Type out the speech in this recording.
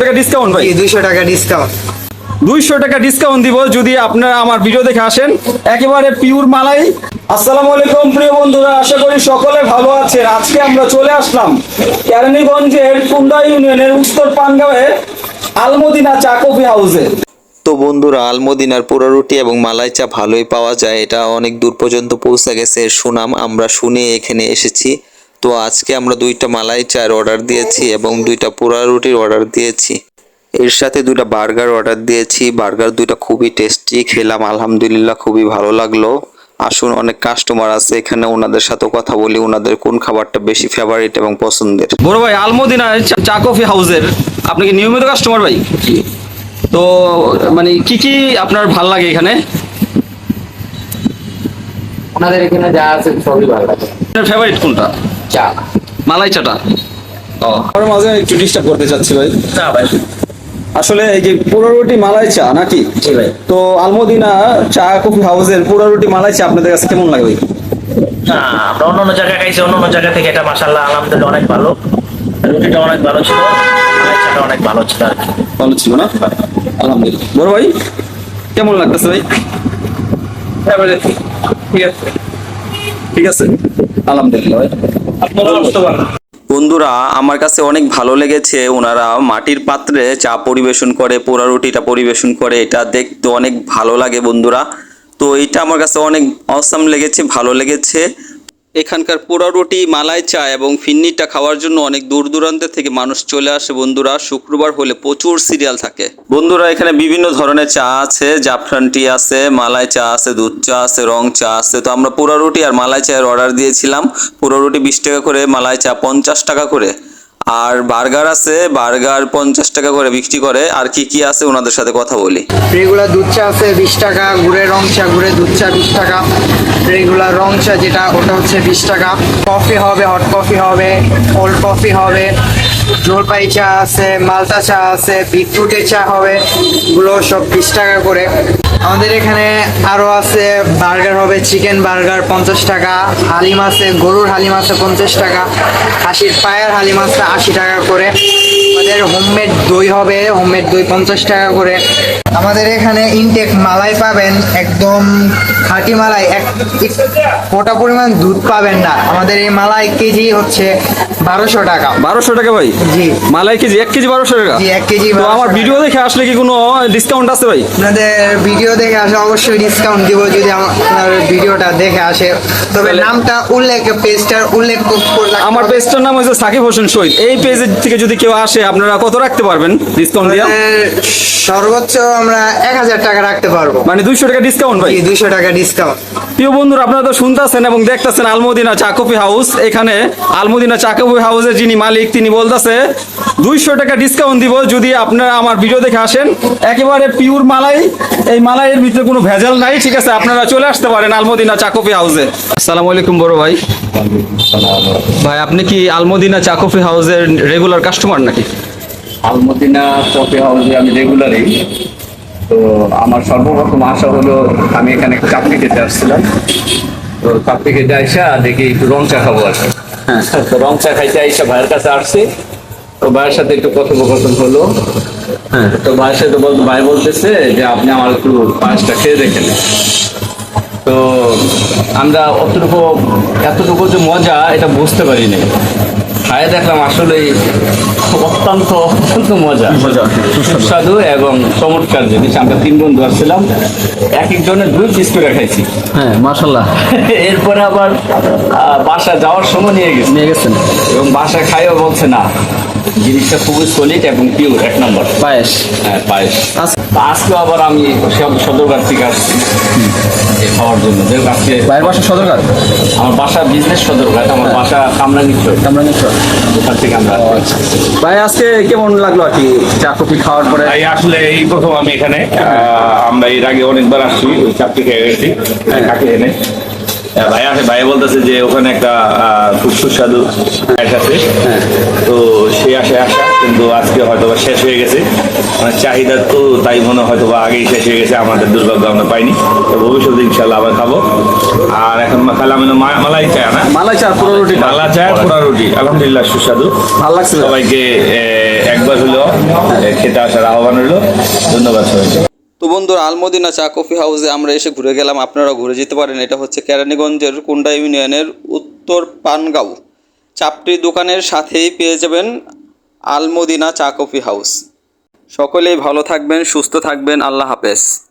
টাকা ডিসকাউন্ট ভাই? দুইশো টাকা ডিসকাউন্ট দুইশো টাকা ডিসকাউন্ট দিব যদি আপনারা আমার ভিডিও দেখে আসেন। একেবারে পিওর মালাই। আসসালামু আলাইকুম প্রিয় বন্ধুরা আশা করি সকলে ভালো আছেন। আজকে আমরা চলে আসলাম কেরানীগঞ্জের কুন্ডা ইউনিয়নের উত্তর পানগাঁওয়ে আলমদিনা চা কফি হাউসে তো বন্ধুরা আলমদিনার পোড়া রুটি এবং মালাই চা ভালোই পাওয়া যায়। এটা অনেক দূর পর্যন্ত পৌঁছে গেছে। সুনাম আমরা শুনে এখানে এসেছি। তো আজকে আমরা দুইটা মালাই চার অর্ডার দিয়েছি এবং দুইটা পোড়া রুটির অর্ডার দিয়েছি। এর সাথে দুইটা বার্গার অর্ডার দিয়েছি। বার্গার দুইটা খুবই টেস্টি খেলাম আলহামদুলিল্লাহ খুবই ভালো লাগল। আসুন অনেক কাস্টমার আছে এখানে ওনাদের সাথে কথা বলি ওনাদের কোন খাবারটা বেশি ফেভারিট এবং পছন্দের। বড় ভাই আলমদিনা চা- চা কফি হাউসের আপনি কি নিয়মিত কাস্টমার ভাই? তো মানে কি কি আপনার ভালো লাগে এখানে? ওনাদের এখানে যা আছে সবই ভালো লাগে। আপনার ফেভারিট কোনটা? চা। মালাই চাটা। ও। আমার মাঝে একটু ডিস্টার্ব করতে চাচ্ছি ভাই। না ভাই। আসলে এই যে পোড়া রুটি মালাই চা নাকি? জি ভাই। তো আলমদিনা চা কফি হাউসের রুটি মালাই চা আপনাদের কাছে কেমন লাগে ভাই? না আমরা অন্য অন্য জায়গায় খাইছি অন্য অন্য জায়গা থেকে এটা মাসাল্লাহ আলহামদুলিল্লাহ অনেক ভালো। রুটিটা অনেক ভালো ছিল মালাইচাটা অনেক ভালো ছিল আর কি। ভালো ছিল না? আলহামদুলিল্লাহ। বড় ভাই কেমন লাগতেছে ভাই ঠিক আছে। ঠিক আছে। আলহামদুলিল্লাহ ভাই। বন্ধুরা, আমার কাছে অনেক ভালো লেগেছে ওনারা মাটির পাত্রে চা পরিবেশন করে, পোড়া রুটিটা পরিবেশন করে, এটা দেখতে অনেক ভালো লাগে বন্ধুরা। তো এটা আমার কাছে অনেক অসাম লেগেছে, ভালো লেগেছে। এখানকার পোড়া রুটি, মালাই চা এবং ফিন্নিটা খাওয়ার জন্য অনেক দূর দূরান্ত থেকে মানুষ চলে আসে। বন্ধুরা, শুক্রবার হলে প্রচুর সিরিয়াল থাকে। বন্ধুরা, এখানে বিভিন্ন ধরনের চা আছে। জাফরান টি আছে, মালাই চা আছে, দুধ চা আছে, রং চা আছে। তো আমরা পোড়া রুটি আর মালাই চায়ের অর্ডার দিয়েছিলাম। পোড়া রুটি বিশ টাকা করে, মালাই চা পঞ্চাশ টাকা করে। আর বার্গার আছে, বার্গার পঞ্চাশ টাকা করে বিক্রি করে। আর কি কি আছে ওনাদের সাথে কথা বলি। রেগুলার দুধ চা আছে বিশ টাকা, গুড়ের রং চা, গুড়ের দুধ চা বিশ টাকা। রেগুলার রং চা যেটা, ওটা হচ্ছে বিশ টাকা। কফি হবে, হট কফি হবে, কোল্ড কফি হবে। জলপাই চা আছে মালটা চা আছে বিটরুটের চা হবে। এগুলো সব বিশ টাকা করে। আমাদের এখানে আরও আছে বার্গার হবে, চিকেন বার্গার পঞ্চাশ টাকা, হালিম আছে, গরুর হালিম আছে পঞ্চাশ টাকা, খাসির পায়ের হালিম আছে আশি টাকা করে। আমাদের হোমমেড দই হবে হোমমেড দই পঞ্চাশ টাকা করে। আমাদের এখানে ইনটেক মালাই পাবেন একদম খাঁটি মালাই এক ফোটা পরিমাণ দুধ পাবেন না। আমাদের এই মালাই কেজি হচ্ছে বারোশো টাকা। বারোশো টাকা ভাই? জি। মালাই কেজি এক কেজি বারোশো টাকা? জি, এক কেজি তো আমার ভিডিও দেখে আসলে কি কোনো ডিসকাউন্ট আছে ভাই? আপনাদের ভিডিও দেখে আসে অবশ্যই ডিসকাউন্ট দিব যদি আপনার ভিডিওটা দেখে আসে। তবে নামটা উল্লেখ পেজটার উল্লেখ আমার পেজটার নাম হচ্ছে সাকিব হোসেন শহীদ। এই পেজের থেকে যদি কেউ আসে আপনারা কত রাখতে পারবেন ডিসকাউন্ট দিয়া? সর্বোচ্চ আমরা এক হাজার টাকা রাখতে পারব। মানে দুইশো টাকা ডিসকাউন্ট ভাই? দুইশো টাকা ডিসকাউন্ট প্রিয় বন্ধুরা আপনারা তো শুনতেছেন এবং দেখতেছেন আলমদিনা চা কফি হাউস। এখানে আলমদিনা চা কফি হাউসের যিনি মালিক তিনি বলতেছে দুইশো টাকা ডিসকাউন্ট দিব যদি আপনারা আমার ভিডিও দেখে আসেন। একেবারে পিওর মালাই এই মালাইয়ের ভিতরে কোনো ভেজাল নাই ঠিক আছে? আপনারা চলে আসতে পারেন আলমদিনা চা কফি হাউসে। আসসালামু আলাইকুম বড় ভাই। ভাই আপনি কি আলমদিনা চা কফি হাউসের রেগুলার কাস্টমার নাকি? আলমদিনা কফি হাউসে আমি রেগুলারই তো আমার সর্বপ্রথম আশা হলো আমি এখানে চাপড়ি খেতে আসছিলাম। তো চাপড়ি খেতে আইসা দেখি একটু রং চা খাব আর কি। তো রং চা খাইতে আইসা ভাইয়ের কাছে আসছি। তো ভাইয়ের সাথে একটু কথোপকথন হলো। হ্যাঁ। তো ভাইয়ের সাথে বলতো ভাই বলতেছে যে আপনি আমার একটু পায়েসটা খেয়ে দেখেন। তো আমরা অতটুকু এতটুকু যে মজা এটা বুঝতে পারিনি। খায় দেখলাম আসলে অত্যন্ত অত্যন্ত মজা। সুস্বাদু এবং চমৎকার জিনিস। আমরা তিন বন্ধু আসছিলাম এক একজনের দুই পিস করে খাইছি। হ্যাঁ মার্শাল্লাহ এরপরে আবার আহ, বাসা যাওয়ার সময় নিয়ে গেছি। নিয়ে গেছেন। এবং বাসা খাইও বলছে না। জিনিসটা খুবই সলিড এবং পিওর এক নম্বর। পায়েস। হ্যাঁ পায়েস। আচ্ছা। আজকে আবার আমি সব সদরঘাট থেকে আসছি। খাওয়ার জন্য। যেহেতু আজকে ভাইয়ের বাসা সদরঘাট? আমার বাসা বিজনেস সদরঘাট আমার বাসা কামরাঙ্গীর কামরাঙ্গীরচর ওখান থেকে আমরা ভাই আজকে কেমন লাগল আর কি? চা কফি খাওয়ার পরে? আসলে এই প্রথম আমি এখানে আমরা এর আগে অনেকবার আসছি ওই চাপটি খেয়ে গেছি। কাকে এনে? হ্যাঁ, ভাই আসে ভাই বলতেছে যে ওখানে একটা খুব সুস্বাদু আছে। তো সে আসে আসা কিন্তু আজকে হয়তো শেষ হয়ে গেছে। মানে চাহিদা তো তাই মনে হয়তো বা আগেই শেষ হয়ে গেছে আমাদের দুর্ভাগ্য আমরা পাইনি। তো ভবিষ্যতে ইনশাল্লাহ আবার খাব। আর এখন খেলাম হলো মা- মালাই চা না? মালাই চা পুরো রুটি মালা চা পোড়া রুটি। আলহামদুলিল্লাহ সুস্বাদু। ভালো লাগছে? সবাইকে একবার হলেও এ, খেতে আসার আহ্বান রইল। ধন্যবাদ সবাইকে। তো বন্ধুরা, আলমদিনা চা কফি হাউসে আমরা এসে ঘুরে গেলাম। আপনারা ঘুরে যেতে পারেন। এটা হচ্ছে কেরানীগঞ্জের কুন্ডা ইউনিয়নের উত্তর পানগাঁও। চাপটি দোকানের সাথেই পেয়ে যাবেন আলমদিনা চা কফি হাউস। সকলেই ভালো থাকবেন, সুস্থ থাকবেন। আল্লাহ হাফেজ।